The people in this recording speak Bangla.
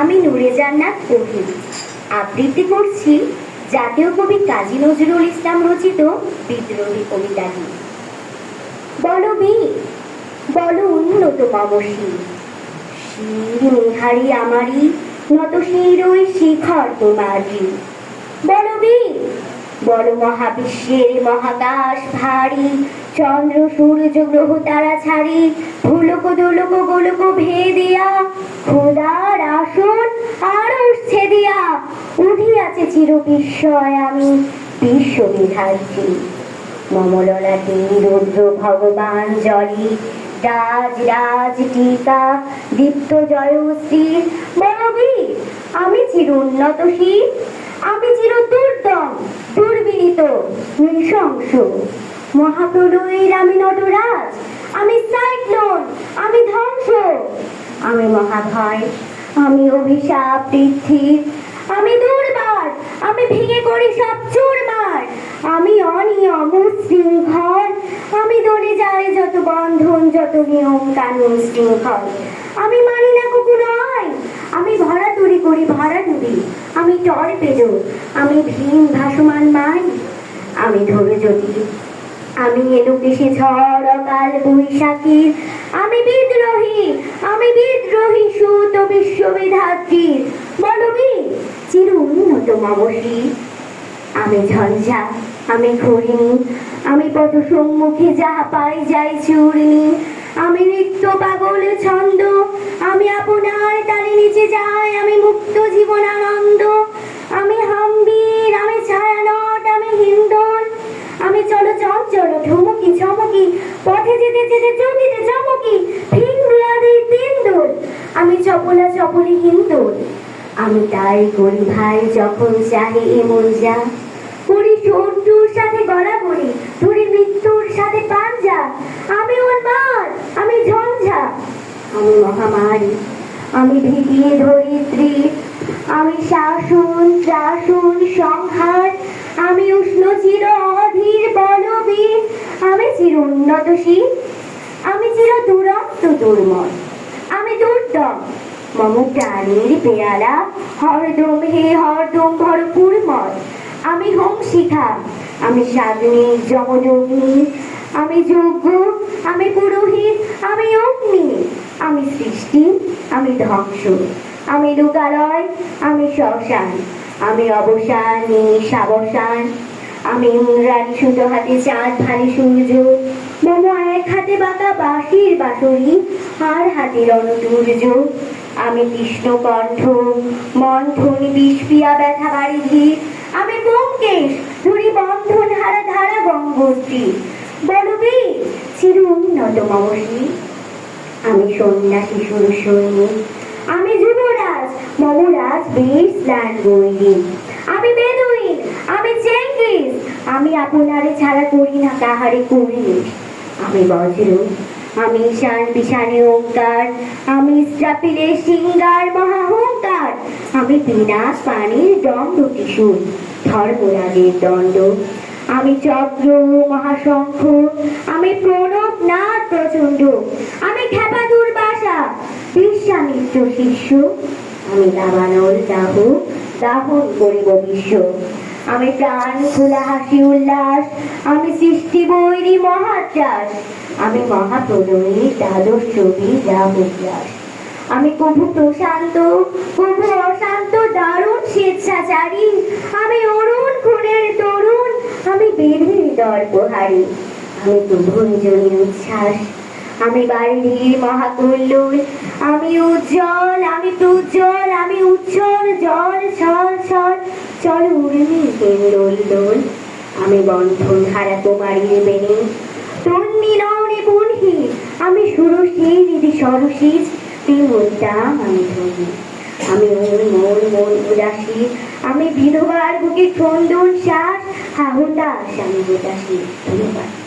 আমি নুরে জান্নাত কবি। আবৃত্তি করছি জাতীয় কবি কাজী নজরুল ইসলাম রচিত বিদ্রোহী কবিতাটি বলো বীর, বলো উন্নত মমশী শির নিহারি আমারি নত শির ওই শিখর তোমারি বলো বীর বড় মহাবিশ্বের মহাকাশ ভারী, চন্দ্র, সূর্য, গ্রহ, তারা ছাড়ি, ভুলক দোলক গোলক ভেদিয়া, খোদার আসন আর উঠছে দিয়া, উঠিয়াছে চির বিস্ময় আমি বিশ্ববিধাত্রী মমললাটি রুদ্র ভগবান জলি রাজ রাজ টিকা, দীপ্ত জয়শ্রী বলবীর আমি চির উন্নতশীল আমি চির দুর্দম দুর্বিনীত, নৃশংস। মহাপ্রলয়ের আমি নটরাজ, আমি সাইক্লোন, আমি ধ্বংস। আমি মহাভয়, আমি অভিশাপ পৃথিবীর আমি দুর্বার, আমি ভেঙে করি সব চুরমার। আমি অনিয়ম, উশৃঙ্খল, আমি দলে যাই যত বন্ধন, যত নিয়ম কানুন শৃঙ্খল। আমি মানি না কুকুর আমি ভরা তুড়ি করি ভরা ডুবি আমি টর পেজো, আমি ভীম ভাসমান মাই, আমি ধরে যদি আমি এলু কেসে ঝড়, অকাল বৈশাখীর আমি বিদ্রোহী আমি বিদ্রোহী সুত বিশ্ববিধাত্রীর বলবি চির উন্নত মমশী আমি ঝঞ্ঝা, আমি ঘুরিনি আমি পথ সম্মুখে যাহা পাই যাই চূর্ণি। আমি নৃত্য পাগল ছন্দ, আমি আপনার যাই, আমি মুক্ত জীবনানন্দ। আমি হাম্বির, আমি ছায়ানট, আমি হিন্দন আমি চলো চঞ্চল ঠুমকি চমকি পথে যেতে যেতে, চকিতে চমকি ভিন্দিয়াদি তিন্দুল আমি চপলা, চপলি হিন্দুল আমি তাই করি ভাই, যখন চাহে এমন যা। করি শত্রুর সাথে গড়াগড়ি, ধরি মৃত্যুর সাথে পাঞ্জা। আমি উন্মাদ আমি ঝঞ্ঝা। আমি মহামারী আমি ভিটিয়ে ধরিত্রী। আমি শাসন শাসন সংহার। আমি উষ্ণ চির অধীর বলবীর আমি চির উন্নতশীল। আমি চির দুরন্ত দুর্ময় আমি দুর্দম। মম প্রাণীর পেয়ালা। হরদম হে হরদম ভরপুরময় আমি হোম শিখা আমি সাগ্নি যমযোগিনী আমি যজ্ঞ। আমি পুরোহিত। আমি অগ্নি। আমি সৃষ্টি, আমি ধ্বংস, আমি লোকালয় আমি শ্মশান, আমি অবসান নিঃসাবসান আমি ইন্দ্রাণী সুতো হাতে চাঁদ ভারী সূর্য, মম এক হাতে বাঁকা বাঁশির বাঁশরি, আর হাতে রণদূর্য আমি কৃষ্ণ কণ্ঠ মন্থন বিষ পিয়া ব্যথা বাড়ি ধীর। আমি ব্যোমকেশ, ধরি বন্ধন হারা ধারা গঙ্গোত্রী। বলবি চির উন্নত আমি সন্ন্যাসী সুর সৈনিক আমি যুবরাজ, মমরাজ বেশ স্নান গৈরিক আমি বেদুইন, আমি চেঙ্গিস। আমি আপনারে ছাড়া করি না, কাহারে করি আমি বজ্র, আমি ঈশান পিশানে ওঙ্কার আমি ইস্রাপিলে সিঙ্গার মহাহংকার। আমি বিনাশ পানির দণ্ড কিশোর ধর্মরাজের দণ্ড। আমি চক্র মহাশঙ্খ, আমি প্রণব নাথ প্রচণ্ড আমি খেপা দুর্বাসা বিশ্বামিত্র শিষ্য, আমি দাবানল দাহ, দাহন করিব বিশ্ব, আমি প্রাণ খোলা হাসি উল্লাস, আমি সৃষ্টি বৈরী মহাত্রাস আমি মহাপ্রণয়ী দ্বাদশ ছবি রাহুল্লাস আমি কভু প্রশান্ত কভু অশান্ত দারুণ স্বেচ্ছাচারী, আমি দর্পহারী আমি প্রভঞ্জনীর উচ্ছ্বাস। আমি বাড়ির মহাকুল্লুর আমি উজ্জ্বল, আমি প্রজ্জ্বল আমি উজ্জ্বল, জল, ছল ছল। চল উর্মি কেন্দল দোল। আমি বন্ধন হারা কুমারীর বেনি তন্নি নৌনে বনহি আমি সুরসী দিদি সরসীজ প্রেমদাম আমি ধরি আমি মন মন মন উদাসী আমি বিধবার বুকে ক্রন্দন শ্বাস হাহুতাস আমি উদাসী ধন্যবাদ